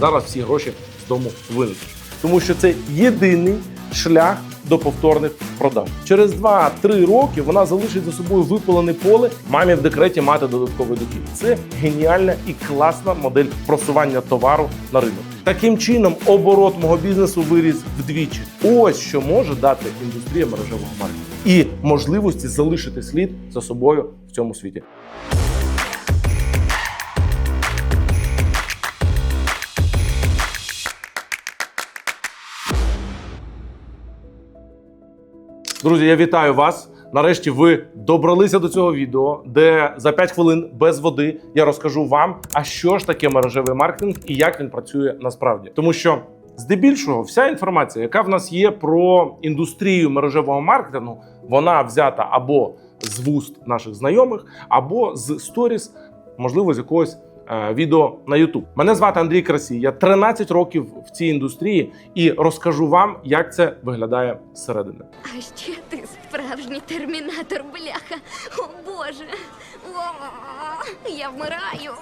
зараз всі гроші з дому винесуть. Тому що це єдиний шлях до повторних продаж. Через 2-3 роки вона залишить за собою випалене поле мамі в декреті мати додатковий дохід. Це геніальна і класна модель просування товару на ринок. Таким чином, оборот мого бізнесу виріс вдвічі. Ось що може дати індустрія мережевого маркетингу і можливості залишити слід за собою в цьому світі. Друзі, я вітаю вас. Нарешті ви добралися до цього відео, де за 5 хвилин без води я розкажу вам, а що ж таке мережевий маркетинг і як він працює насправді. Тому що здебільшого вся інформація, яка в нас є про індустрію мережевого маркетингу, вона взята або з вуст наших знайомих, або з сторіс, можливо, з якогось відео на YouTube. Мене звати Андрій Красій. Я 13 років в цій індустрії і розкажу вам, як це виглядає зсередини. А ще ти справжній термінатор, бляха. О Боже. О, я вмираю.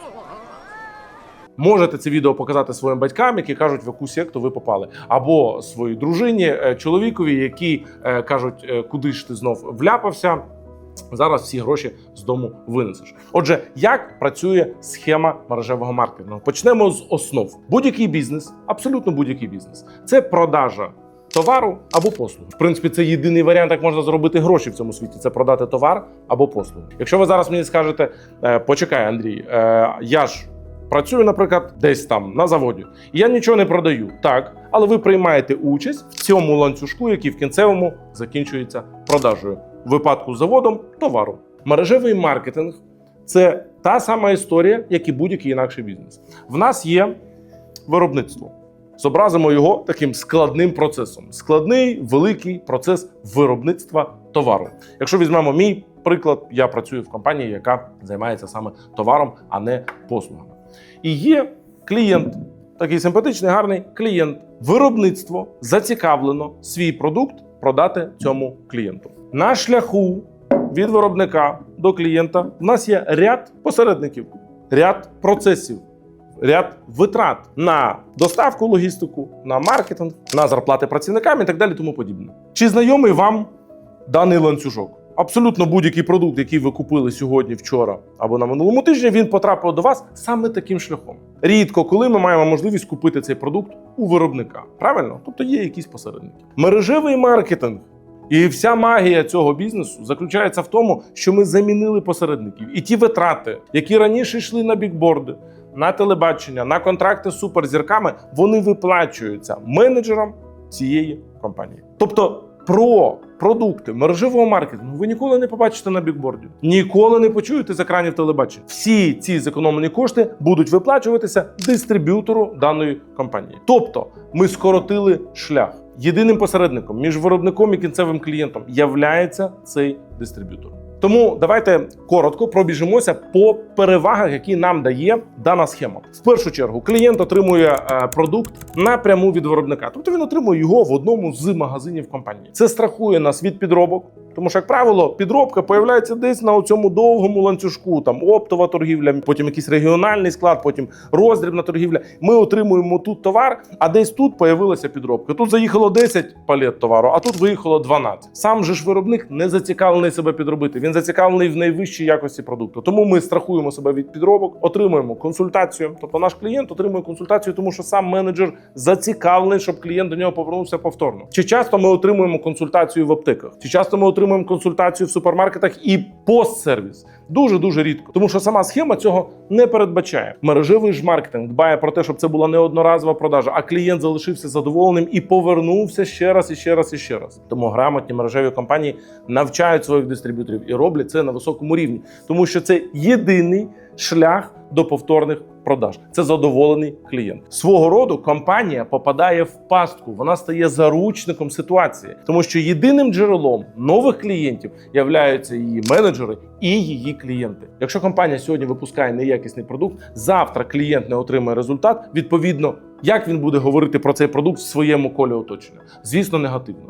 Можете це відео показати своїм батькам, які кажуть, в яку секту ви попали, або своїй дружині, е, чоловікові, які е, кажуть, е, куди ж ти знов вляпався. Зараз всі гроші з дому винесеш. Отже, як працює схема мережевого маркетингу? Почнемо з основ. Будь-який бізнес, абсолютно будь-який бізнес, це продажа товару або послуги. В принципі, це єдиний варіант, як можна заробити гроші в цьому світі. Це продати товар або послугу. Якщо ви зараз мені скажете, «Е, почекай, Андрій, е, я ж працюю, наприклад, десь там на заводі, і я нічого не продаю. Так, але ви приймаєте участь в цьому ланцюжку, який в кінцевому закінчується продажею. Випадку з заводом товару. Мережевий маркетинг це та сама історія, як і будь-який інакший бізнес. В нас є виробництво. Зобразимо його таким складним процесом. Складний великий процес виробництва товару. Якщо візьмемо мій приклад, я працюю в компанії, яка займається саме товаром, а не послугами. І є клієнт, такий симпатичний, гарний клієнт. Виробництво зацікавлено свій продукт продати цьому клієнту. На шляху від виробника до клієнта в нас є ряд посередників, ряд процесів, ряд витрат на доставку, логістику, на маркетинг, на зарплати працівникам і так далі. Тому подібне. Чи знайомий вам даний ланцюжок? Абсолютно будь-який продукт, який ви купили сьогодні, вчора або на минулому тижні, він потрапив до вас саме таким шляхом. Рідко, коли ми маємо можливість купити цей продукт у виробника. Правильно? Тобто є якісь посередники. Мережевий маркетинг і вся магія цього бізнесу заключається в тому, що ми замінили посередників. І ті витрати, які раніше йшли на бікборди, на телебачення, на контракти з суперзірками, вони виплачуються менеджерам цієї компанії. Тобто про продукти мережевого маркетингу ви ніколи не побачите на бікборді, ніколи не почуєте з екранів телебачення. Всі ці зекономлені кошти будуть виплачуватися дистриб'ютору даної компанії. Тобто, ми скоротили шлях. Єдиним посередником між виробником і кінцевим клієнтом являється цей дистриб'ютор. Тому давайте коротко пробіжимося по перевагах, які нам дає дана схема. В першу чергу клієнт отримує е, продукт напряму від виробника, тобто він отримує його в одному з магазинів компанії. Це страхує нас від підробок. Тому що, як правило, підробка появляється десь на цьому довгому ланцюжку, там оптова торгівля, потім якийсь регіональний склад, потім роздрібна торгівля. Ми отримуємо тут товар, а десь тут появилася підробка. Тут заїхало 10 палет товару, а тут виїхало 12. Сам же ж виробник не зацікавлений себе підробити. Він зацікавлений в найвищій якості продукту. Тому ми страхуємо себе від підробок, отримуємо консультацію. Тобто наш клієнт отримує консультацію, тому що сам менеджер зацікавлений, щоб клієнт до нього повернувся повторно. Чи часто ми отримуємо консультацію в аптеках? Чи часто ми отримуємо консультацію в супермаркетах і постсервіс? Дуже дуже рідко, тому що сама схема цього не передбачає. Мережевий ж маркетинг дбає про те, щоб це була не одноразова продажа, а клієнт залишився задоволеним і повернувся ще раз і ще раз і ще раз. Тому грамотні мережеві компанії навчають своїх дистриб'юторів і роблять це на високому рівні, тому що це єдиний шлях до повторних продаж. Це задоволений клієнт. Свого роду компанія попадає в пастку. Вона стає заручником ситуації, тому що єдиним джерелом нових клієнтів являються її менеджери і її клієнти. Якщо компанія сьогодні випускає неякісний продукт, завтра клієнт не отримає результат. Відповідно, як він буде говорити про цей продукт в своєму колі оточення? Звісно, негативно.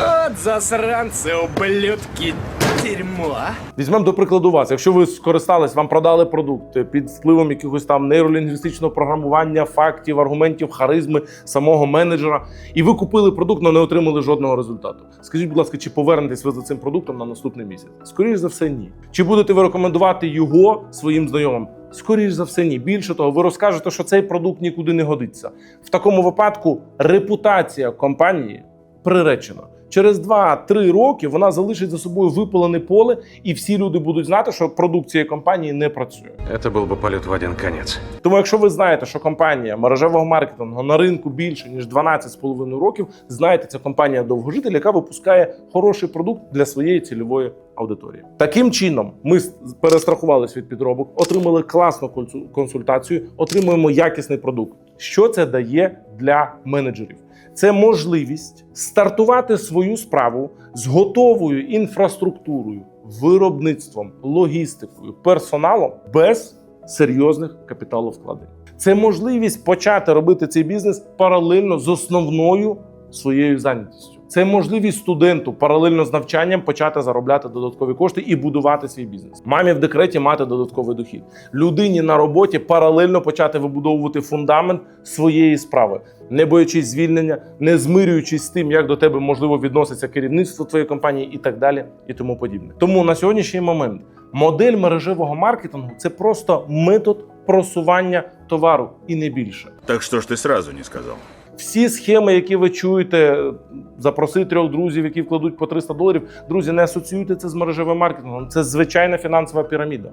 От засранці, ублюдки, дерьмо. Візьмемо до прикладу вас. Якщо ви скористались, вам продали продукт під впливом якихось там нейролінгвістичного програмування, фактів, аргументів, харизми самого менеджера, і ви купили продукт, але не отримали жодного результату. Скажіть, будь ласка, чи повернетесь ви за цим продуктом на наступний місяць? Скоріше за все, ні. Чи будете ви рекомендувати його своїм знайомим? Скоріше за все, ні. Більше того, ви розкажете, що цей продукт нікуди не годиться. В такому випадку репутація компанії приречена Через 2-3 роки вона залишить за собою випалене поле, і всі люди будуть знати, що продукт цієї компанії не працює. Это был бы полет в один конец. Тому, якщо ви знаєте, що компанія мережевого маркетингу на ринку більше ніж 12,5 років, знаєте, це компанія довгожитель, яка випускає хороший продукт для своєї цільової аудиторії. Таким чином, ми с- перестрахувалися від підробок, отримали класну консу- консультацію, отримуємо якісний продукт. Що це дає для менеджерів? Це можливість стартувати свою справу з готовою інфраструктурою, виробництвом, логістикою, персоналом без серйозних капіталовкладень. Це можливість почати робити цей бізнес паралельно з основною своєю зайнятістю. Це можливість студенту паралельно з навчанням почати заробляти додаткові кошти і будувати свій бізнес. Мамі в декреті мати додатковий дохід. Людині на роботі паралельно почати вибудовувати фундамент своєї справи, не боячись звільнення, не змирюючись з тим, як до тебе можливо відноситься керівництво твоєї компанії, і так далі, і тому подібне. Тому на сьогоднішній момент модель мережевого маркетингу це просто метод просування товару і не більше. Так что ж ты сразу не сказал? Всі схеми, які ви чуєте, запроси трьох друзів, які вкладуть по 300 доларів. Друзі, не асоціюйте це з мережевим маркетингом. Це звичайна фінансова піраміда.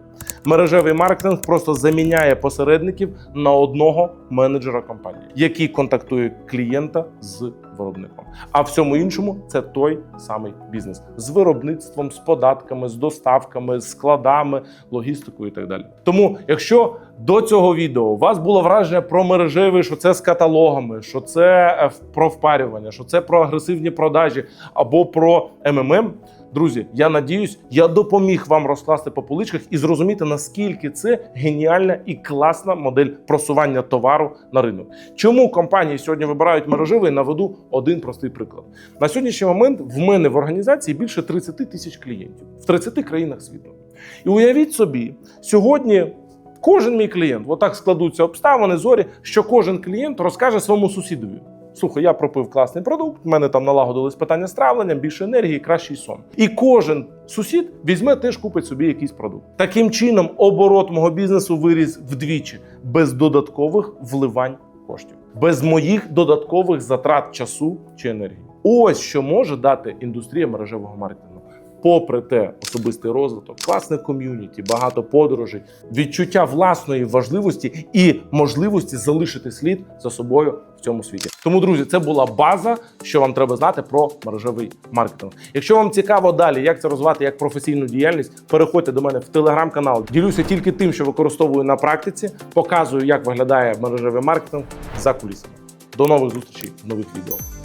Мережевий маркетинг просто заміняє посередників на одного менеджера компанії, який контактує клієнта з виробником. А всьому іншому це той самий бізнес з виробництвом, з податками, з доставками, з складами, логістикою і так далі. Тому, якщо до цього відео у вас було враження про мережевий, що це з каталогами, що це е, про впарювання, що це про агресивні продажі або про МММ. Друзі, я надіюсь, я допоміг вам розкласти по поличках і зрозуміти, наскільки це геніальна і класна модель просування товару на ринок. Чому компанії сьогодні вибирають мережевий? Наведу один простий приклад. На сьогоднішній момент в мене в організації більше 30 тисяч клієнтів в 30 країнах світу. І уявіть собі, сьогодні кожен мій клієнт, отак складуться обставини, зорі, що кожен клієнт розкаже своєму сусідові. Слухай, я пропив класний продукт, в мене там налагодились питання з травленням, більше енергії, кращий сон. І кожен сусід візьме теж купить собі якийсь продукт. Таким чином, оборот мого бізнесу виріс вдвічі без додаткових вливань коштів, без моїх додаткових затрат часу чи енергії. Ось що може дати індустрія мережевого маркетингу. Попри те, особистий розвиток, класне ком'юніті, багато подорожей, відчуття власної важливості і можливості залишити слід за собою в цьому світі. Тому, друзі, це була база, що вам треба знати про мережевий маркетинг. Якщо вам цікаво далі, як це розвивати як професійну діяльність, переходьте до мене в телеграм-канал. Ділюся тільки тим, що використовую на практиці, показую, як виглядає мережевий маркетинг за кулісами. До нових зустрічей нових відео.